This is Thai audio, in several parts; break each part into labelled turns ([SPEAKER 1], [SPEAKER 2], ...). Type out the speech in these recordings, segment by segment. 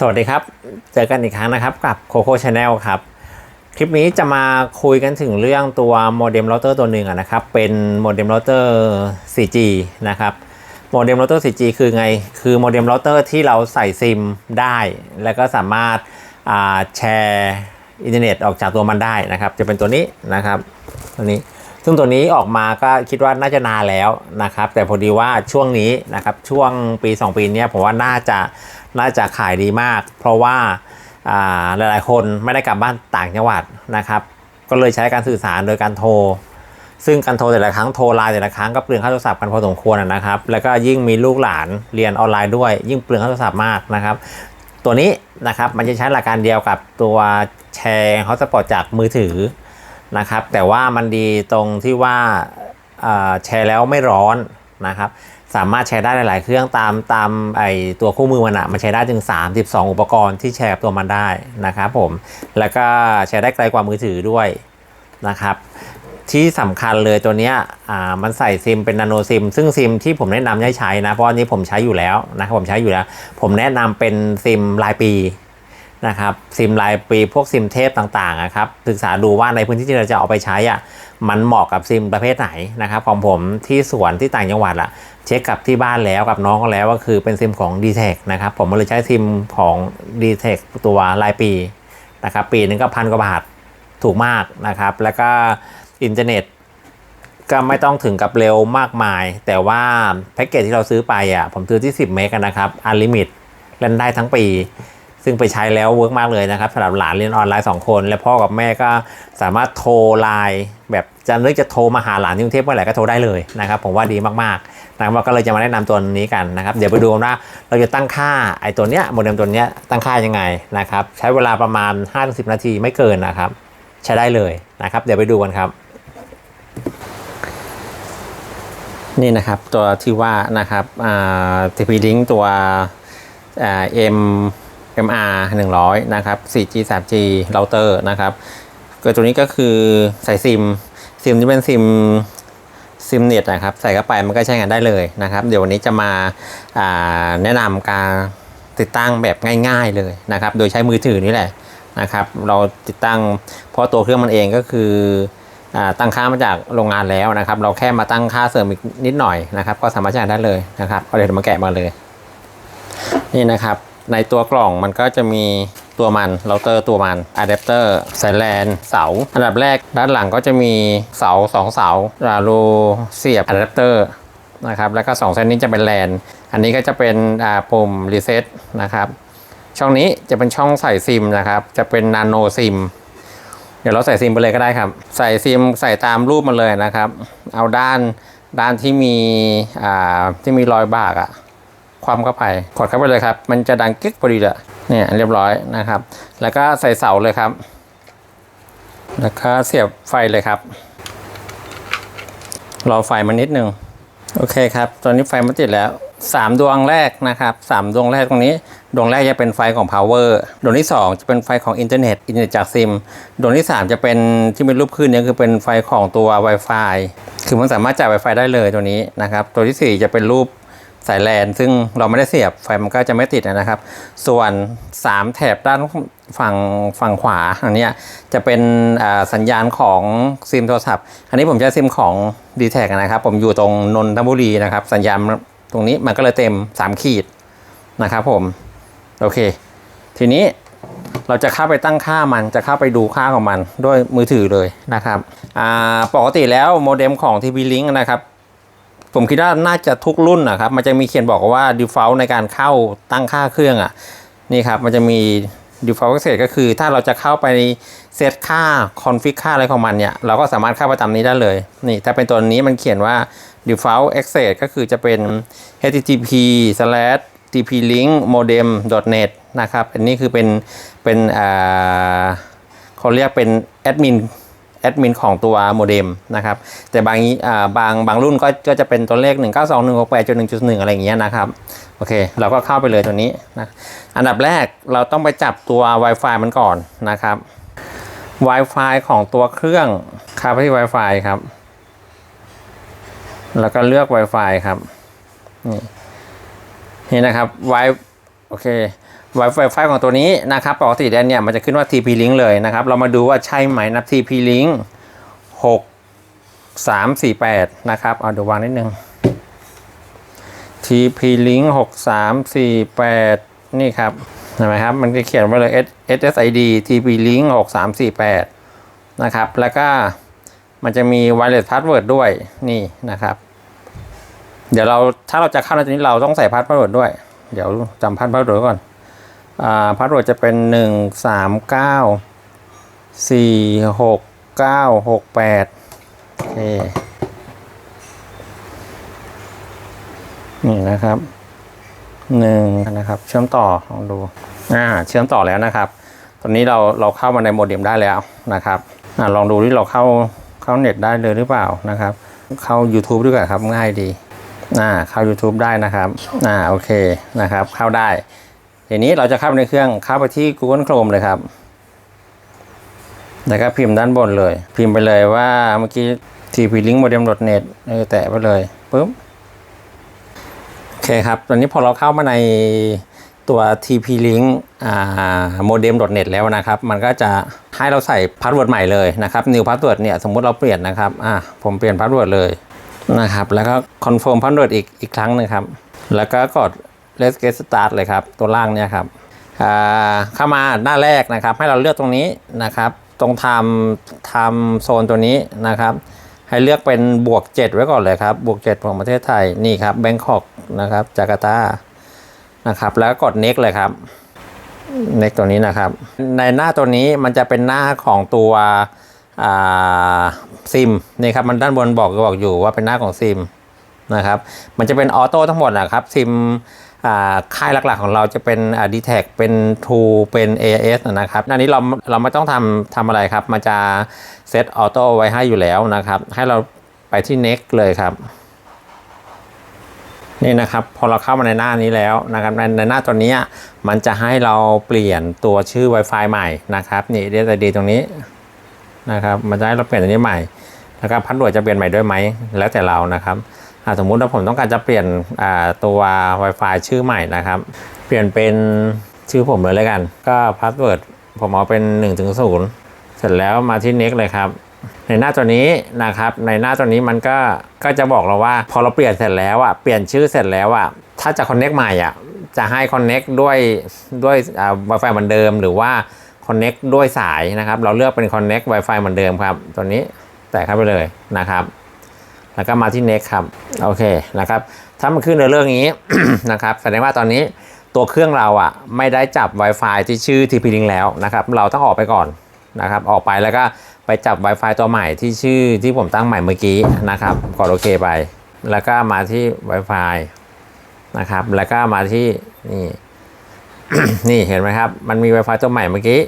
[SPEAKER 1] สวัสดีครับ เจอกันอีกครั้งนะครับกับ Coco Channel ครับ คลิปนี้จะมาคุยกันถึงเรื่องตัวโมเด็มเราเตอร์ตัวหนึ่งนะครับ เป็นโมเด็มเราเตอร์ 4G นะครับ โมเด็มเราเตอร์ 4G คือไง คือโมเด็มเราเตอร์ที่เราใส่ซิมได้ แล้วก็สามารถาแชร์อินเทอร์เน็ตออกจากตัวมันได้นะครับ จะเป็นตัวนี้นะครับ ตัวนี้ ซึ่งตัวนี้ออกมาก็คิดว่าน่าจะนานแล้วนะครับ แต่พอดีว่าช่วงนี้นะครับ ช่วงปี 2 ปีนี้ผมว่าน่าจะ น่าจะขายดีมาก เพราะว่าอ่าหลายๆ คนไม่ได้กลับบ้านต่างจังหวัดนะครับ ก็เลยใช้การสื่อสารโดยการโทร ซึ่งการโทรแต่ละครั้งโทรไลน์แต่ละครั้งก็เปลืองค่าโทรศัพท์กันพอสมควรนะครับ แล้วก็ยิ่งมีลูกหลานเรียนออนไลน์ด้วย ยิ่งเปลืองค่าโทรศัพท์มากนะครับ ตัวนี้นะครับมันจะใช้หลักการเดียวกับตัวแชร์ฮอตสปอตจากมือถือนะครับ แต่ว่ามันดีตรงที่ว่าแชร์แล้วไม่ร้อนนะครับ สามารถแชร์ได้หลาย ๆ เครื่องตามตามไอตัวคู่มือมันอะมันใช้ได้ถึง 32 อุปกรณ์ที่แชร์กับตัวมันได้นะครับผมแล้วก็แชร์ได้ไกลกว่ามือถือด้วยนะครับที่สำคัญเลยตัวเนี้ยอ่ามันใส่ซิมเป็นนาโนซิม ซึ่งซิมที่ผมแนะนำให้ใช้นะ เพราะอันนี้ผมใช้อยู่แล้วนะครับผมใช้อยู่แล้ว ผมแนะนำเป็นซิมรายปี นะครับซิมรายปีพวกซิมเทพต่างๆอะครับศึกษาดูว่าในพื้นที่ที่เราจะเอาไปใช้อะมันเหมาะกับซิมประเภทไหนนะครับของผมที่สวนที่ต่างจังหวัดอะเช็คกับที่บ้านแล้วกับน้องก็แล้วก็คือเป็นซิมของ d t แทนะครับผมก็เลยใช้ซิมของ d t แทตัวรายปีนะครับปีนึงก็พันกว่าบาทถูกมากนะครับ แล้วก็อินเทอร์เน็ตก็ไม่ต้องถึงกับเร็วมากมาย แต่ว่าแพ็กเกจที่เราซื้อไปอะผมซื้อที่ 10 เมกะนะครับอันลิมิตเล่นได้ทั้งปี ซึ่งไปใช้แล้วเวิร์กมากเลยนะครับสำหรับหลานเรียนออนไลน์ 2 คน และพ่อกับแม่ก็สามารถโทรไลน์แบบจะนึกจะโทรมาหาหลานที่กรุงเทพเมื่อไหร่ก็โทรได้เลยนะครับผมว่าดีมากๆนะครับเราก็เลยจะมาแนะนำตัวนี้กันนะครับ เดี๋ยวไปดูกันว่าเราจะตั้งค่าไอ้ตัวเนี้ยโมเด็มตัวเนี้ยตั้งค่ายังไงนะครับใช้เวลาประมาณ 5-10 นาทีไม่เกินนะครับ ใช้ได้เลยนะครับ เดี๋ยวไปดูกันครับนี่นะครับตัวที่ว่านะครับอ่า TP Link ตัวอ่า M MR 100 นะครับ 4G 3G router นะครับเก็ตัวนี้ก็คือใส่ซิม ซิมที่เป็นซิมซิมเน็ตนะครับ ใส่เข้าไปมันก็ใช้งานได้เลยนะครับ เดี๋ยววันนี้จะมาาแนะนำการติดตั้งแบบง่าย ๆเลยนะครับ โดยใช้มือถือนี่แหละนะครับ เราติดตั้งเพราะตัวเครื่องมันเองก็คืออตั้งค่ามาจากโรงงานแล้วนะครับ เราแค่มาตั้งค่าเสริมอีกนิดหน่อยนะครับ ก็สามารถใช้ได้เลยนะครับเอาเดี๋ยวมาแกะมาเลย นี่นะครับ ในตัวกล่องมันก็จะมีตัวมันเราเตอร์ตัวมันอะแดปเตอร์สายแลนเสา อันดับแรกด้านหลังก็จะมีเสาสองเสารูเสียบอะแดปเตอร์นะครับแล้วก็สองเส้นนี้จะเป็นแลนอันนี้ก็จะเป็นปุ่มรีเซ็ตนะครับช่องนี้จะเป็นช่องใส่ซิมนะครับ จะเป็นนาโนซิม เดี๋ยวเราใส่ซิมไปเลยก็ได้ครับ ใส่ซิมใส่ตามรูปมาเลยนะครับ เอาด้านด้านที่มีที่มีรอยบากอะ ความเข้าไป กดเข้าไปเลยครับ มันจะดังกิ๊กพอดีเลยเนี่ยเรียบร้อยนะครับ แล้วก็ใส่เสาเลยครับ แล้วก็เสียบไฟเลยครับ รอไฟมันนิดนึง โอเคครับ ตอนนี้ไฟมันติดแล้ว3ดวงแรกนะครับ3ดวงแรกตรงนี้ ดวงแรกจะเป็นไฟของ power ดวงที่2จะเป็นไฟของอินเทอร์เน็ตอินเทอร์เน็ตจากซิม ดวงที่3จะเป็นที่เป็นรูปขึ้นเนี่ยคือเป็นไฟของตัว Wi-Fi คือมันสามารถจ่าย Wi-Fi ได้เลยตัวนี้นะครับ ตัวที่4จะเป็นรูป สายแลนซึ่งเราไม่ได้เสียบไฟมันก็จะไม่ติดนะครับ ส่วน 3 แถบด้านฝั่งฝั่งขวาอันนี้จะเป็นสัญญาณของซิมโทรศัพท์ อันนี้ผมใช้ซิมของ d t แทนะครับ ผมอยู่ตรงนนทบุรีนะครับ สัญญาณตรงนี้มันก็เลยเต็ม 3 ขีดนะครับผม โอเค ทีนี้เราจะเข้าไปตั้งค่ามันจะเข้าไปดูค่าของมันด้วยมือถือเลยนะครับปกติแล้วโมเด็มของ TP Link นะครับ ผมคิดว่าน่าจะทุกรุ่นนะครับ มันจะมีเขียนบอกว่า default ในการเข้าตั้งค่าเครื่องอะ นี่ครับ มันจะมี default access ก็คือ ถ้าเราจะเข้าไปเซตค่า config ค่าอะไรของมันเนี่ย เราก็สามารถเข้าไปตามนี้ได้เลย นี่ ถ้าเป็นตัวนี้มันเขียนว่า default access ก็คือจะเป็น http slash tplink modem net นะครับ อันนี้คือเป็นเป็นอ่าเขาเรียกเป็นแอดมิน ดมินของตัวโมเด็มนะครับ แต่บางอ่าบางบางรุ่นก็ก็จะเป็นตัวเลข 1 9 2 1 6 8 1 1 อะไรอย่างเงี้ยนะครับ โอเค เราก็เข้าไปเลยตัวนี้นะอันดับแรกเราต้องไปจับตัว Wi-Fi มันก่อนนะครับ Wi-Fi ของตัวเครื่องเข้าไปที่ Wi-Fi ครับ แล้วก็เลือก Wi-Fi ครับ นี่นี่นะครับ Wi โอเค Wi-Fi ของตัวนี้นะครับปกติแล้วเนี่ยมันจะขึ้นว่า TP Link เลยนะครับ เรามาดูว่าใช่ไหมนะ TP Link 6 3 4 8 นะครับ เอาเดี๋ยววางนิดนึง TP Link 6 3 4 8 นี่ครับเห็นไหมครับ มันจะเขียนไว้เลย SSID TP Link 6 3 4 8 นะครับ แล้วก็มันจะมี Wireless Password ด้วยนี่นะครับ เดี๋ยวเราถ้าเราจะเข้าในตัวนี้เราต้องใส่พาสเวิร์ดด้วย เดี๋ยวจำพาสเวิร์ดก่อน พาสเวิร์ดจะเป็นหนึ่งสามเก้าสี่หกเก้าหกแปดโอเคนี่นะครับหนึ่งนะครับเชื่อมต่อลองดูอ่าเชื่อมต่อแล้วนะครับ ตอนนี้เราเราเข้ามาในโมเด็มได้แล้วนะครับอ่าลองดูที่เราเข้าเข้าเน็ตได้เลยหรือเปล่านะครับ เข้า YouTube ด้วยกันครับง่ายดีอ่าเข้า YouTube ได้นะครับอ่าโอเคนะครับ เข้าได้ ทีนี้เราจะเข้าไปในเครื่องเข้าไปที่ Google Chrome เลยครับแล้วก็พิมพ์ด้านบนเลย พิมพ์ไปเลยว่าเมื่อกี้ tp link modem net เออแตะไปเลยปุ๊บโอเคครับ ตอนนี้พอเราเข้ามาในตัว tp link อ่า modem net แล้วนะครับ มันก็จะให้เราใส่พาสเวิร์ดใหม่เลยนะครับ new password เนี่ยสมมุติเราเปลี่ยนนะครับ อ่าผมเปลี่ยนพาสเวิร์ดเลยนะครับ แล้วก็ confirm password อีกอีกครั้งหนึงครับ แล้วก็กด let's get start เลยครับ ตัวล่างเนี่ยครับเข้ามาหน้าแรกนะครับ ให้เราเลือกตรงนี้นะครับ ตรงไทม์ไทม์โซนตัวนี้นะครับ ให้เลือกเป็นบวก 7 ไว้ก่อนเลยครับ บวก 7 ของประเทศไทยนี่ครับแบงคอกนะครับจาการ์ตานะครับ แล้วกกด next เลยครับ next ตัวนี้นะครับ ในหน้าตัวนี้มันจะเป็นหน้าของตัวซิมนี่ครับมันด้านบนบอกบอกอยู่ว่าเป็นหน้าของซิมนะครับ มันจะเป็นออโต้ทั้งหมดนะครับซิม ค่ายหลักๆของเราจะเป็นดีแท็เป็น True เป็น AIS นะครับอันนี้เราเราไม่ต้องทำทำอะไรครับ มันจะเซตออโต้ไว้ให้อยู่แล้วนะครับ ให้เราไปที่ next เลยครับ นี่นะครับ พอเราเข้ามาในหน้านี้แล้วนะครับ ในในหน้าตัวนี้มันจะให้เราเปลี่ยนตัวชื่อ Wi-Fi ใหม่นะครับ นี่ DSID ตรงนี้นะครับ มันจะให้เราเปลี่ยนตัวนี้ใหม่แล้วก็พันดวดจะเปลี่ยนใหม่ด้วยไหมแล้วแต่เรานะครับ สมมุติว่าผมต้องการจะเปลี่ยนอ่าตัว Wi-Fi ชื่อใหม่นะครับ เปลี่ยนเป็นชื่อผมเลยแล้วกัน ก็พาสเวิร์ดผมเอาเป็น1ถึง0เสร็จแล้วมาที่ next เลยครับ ในหน้าตัวนี้นะครับ ในหน้าตัวนี้มันก็ก็จะบอกเราว่า พอเราเปลี่ยนเสร็จแล้วอะเปลี่ยนชื่อเสร็จแล้วอะถ้าจะ connect ใหม่อะจะให้ connect ด้วยด้วยอ่า Wi-Fi เหมือนเดิม หรือว่า connect ด้วยสายนะครับ เราเลือกเป็น connect Wi-Fi เหมือนเดิมครับ ตัวนี้แตะเข้าไปเลยนะครับ แล้วก็มาที่ next ครับโอเคนะครับถ้ามันขึ้นในเรื่องนี้นะครับแสดงว่าตอนนี้ตัวเครื่องเราอะไม่ได้จับ Wi-Fi ที่ชื่อ TP-Link แล้วนะครับเราต้องออกไปก่อนนะครับออกไปแล้วก็ไปจับ Wi-Fi ตัวใหม่ที่ชื่อที่ผมตั้งใหม่เมื่อกี้นะครับกดโอเคไป แล้วก็มาที่ Wi-Fi นะครับแล้วก็มาที่นี่นี่เห็นไหมครับ มันมี Wi-Fi ตัวใหม่เมื่อกี้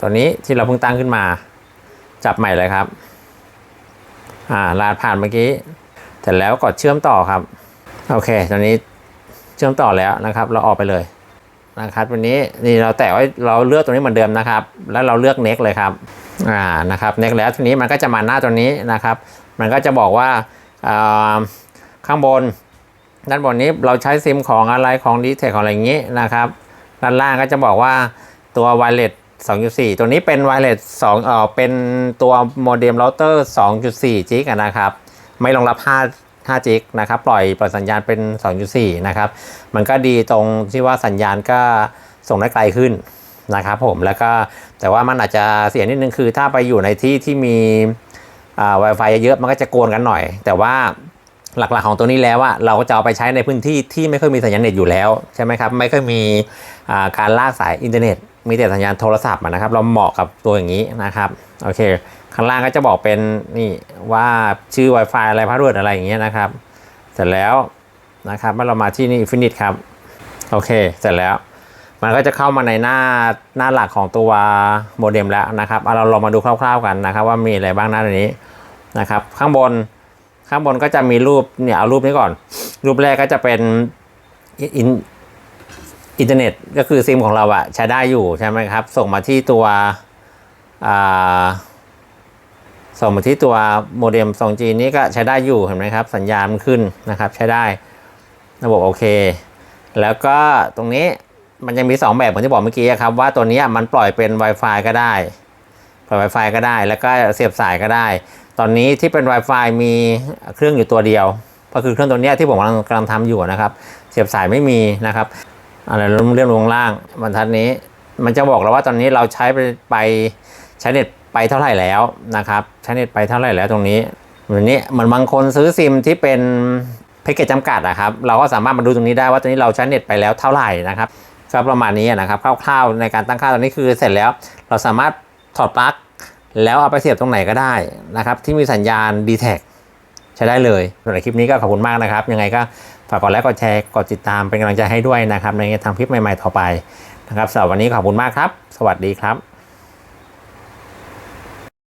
[SPEAKER 1] ตัวนี้ที่เราเพิ่งตั้งขึ้นมา จับใหม่เลยครับ อ่าลาดผ่านเมื่อกี้เสร็จแล้วกดเชื่อมต่อครับ โอเค ตอนนี้เชื่อมต่อแล้วนะครับ เราออกไปเลยนะครับวันนี้นี่เราแตะไว้เราเลือกตรงนี้เหมือนเดิมนะครับ แล้วเราเลือก next เลยครับอ่านะครับ next แล้วทีนี้มันก็จะมาหน้าตัวนี้นะครับ มันก็จะบอกว่าอ่าข้างบน ด้านบนนี้เราใช้ซิมของอะไรของดีเทคของอะไรอย่างนี้นะครับ ด้านล่างก็จะบอกว่าตัว wireless 2.4 ตัวนี้เป็น wireless 2เอ่อเป็นตัวโมเด็มเราเตอร์ 2.4 จิกะนะครับ ไม่รองรับ 5 5จิกนะครับ ปล่อยปล่อยสัญญาณเป็น 2.4 นะครับ มันก็ดีตรงที่ว่าสัญญาณก็ส่งได้ไกลขึ้นนะครับผมแล้วก็แต่ว่ามันอาจจะเสียนิดนึงคือถ้าไปอยู่ในที่ที่มีอ่า Wi-Fi เยอะมันก็จะโกนกันหน่อย แต่ว่าหลักๆของตัวนี้แล้วอะเราก็จะเอาไปใช้ในพื้นที่ที่ไม่ค่อยมีสัญญาณเน็ตอยู่แล้วใช่ไหมครับ ไม่ค่อยมีอ่าการลากสายอินเทอร์เน็ต มีแต่สัญญาณโทรศัพท์นะครับ เราเหมาะกับตัวอย่างนี้นะครับโอเค ข้างล่างก็จะบอกเป็นนี่ว่าชื่อ Wi-Fi อะไรพาสเวิร์ดอะไรอย่างเงี้ยนะครับ เสร็จแล้วนะครับเมื่อเรามาที่นี่ Infinite ครับโอเค เสร็จแล้ว มันก็จะเข้ามาในหน้าหน้าหลักของตัวโมเด็มแล้วนะครับเอาเราลองมาดูคร่าวๆกันนะครับ ว่ามีอะไรบ้างหน้าตัวนี้นะครับ ข้างบนข้างบนก็จะมีรูปเนี่ยเอารูปนี้ก่อน รูปแรกก็จะเป็น อินเทอร์เน็ตก็คือซิมของเราอะใช้ได้อยู่ใช่ไหมครับ ส่งมาที่ตัวส่งมาที่ตัวโมเด็ม 2G นี้ก็ใช้ได้อยู่เห็นไหมครับ สัญญาณมันขึ้นนะครับ ใช้ได้ระบบโอเค แล้วก็ตรงนี้มันยังมี 2 แบบเหมือนที่บอกเมื่อกี้ครับ ว่าตัวนี้มันปล่อยเป็น Wi-Fi ก็ได้ ปล่อย Wi-Fi ก็ได้ แล้วก็เสียบสายก็ได้ ตอนนี้ที่เป็น Wi-Fi มีเครื่องอยู่ตัวเดียว ก็คือเครื่องตัวนี้ที่ผมกำลังกำลังทำอยู่นะครับ เสียบสายไม่มีนะครับ อะไรเรื่องลงล่างบรรทัดนี้ มันจะบอกเราว่าตอนนี้เราใช้ไปไปใช้เน็ตไปเท่าไหร่แล้วนะครับใช้เน็ตไปเท่าไหร่แล้วตรงนี้เหมือนนี้เหมือนบางคนซื้อซิมที่เป็นแพ็กเกจจำกัดนะครับ เราก็สามารถมาดูตรงนี้ได้ว่าตอนนี้เราใช้เน็ตไปแล้วเท่าไหร่นะครับก็ประมาณนี้นะครับคร่าวๆในการตั้งค่าตอนนี้คือเสร็จแล้วเราสามารถถอดปลั๊กแล้วเอาไปเสียบตรงไหนก็ได้นะครับ ที่มีสัญญาณ d t แทใช้ได้เลยสำหรับคลิปนี้ก็ขอบคุณมากนะครับ ยังไงก็ ฝากกดไลค์กดแชร์กดติดตามเป็นกำลังใจให้ด้วยนะครับ ในทางคลิปใหม่ๆต่อไปนะครับสำหรับวันนี้ขอบคุณมากครับ สวัสดีครับ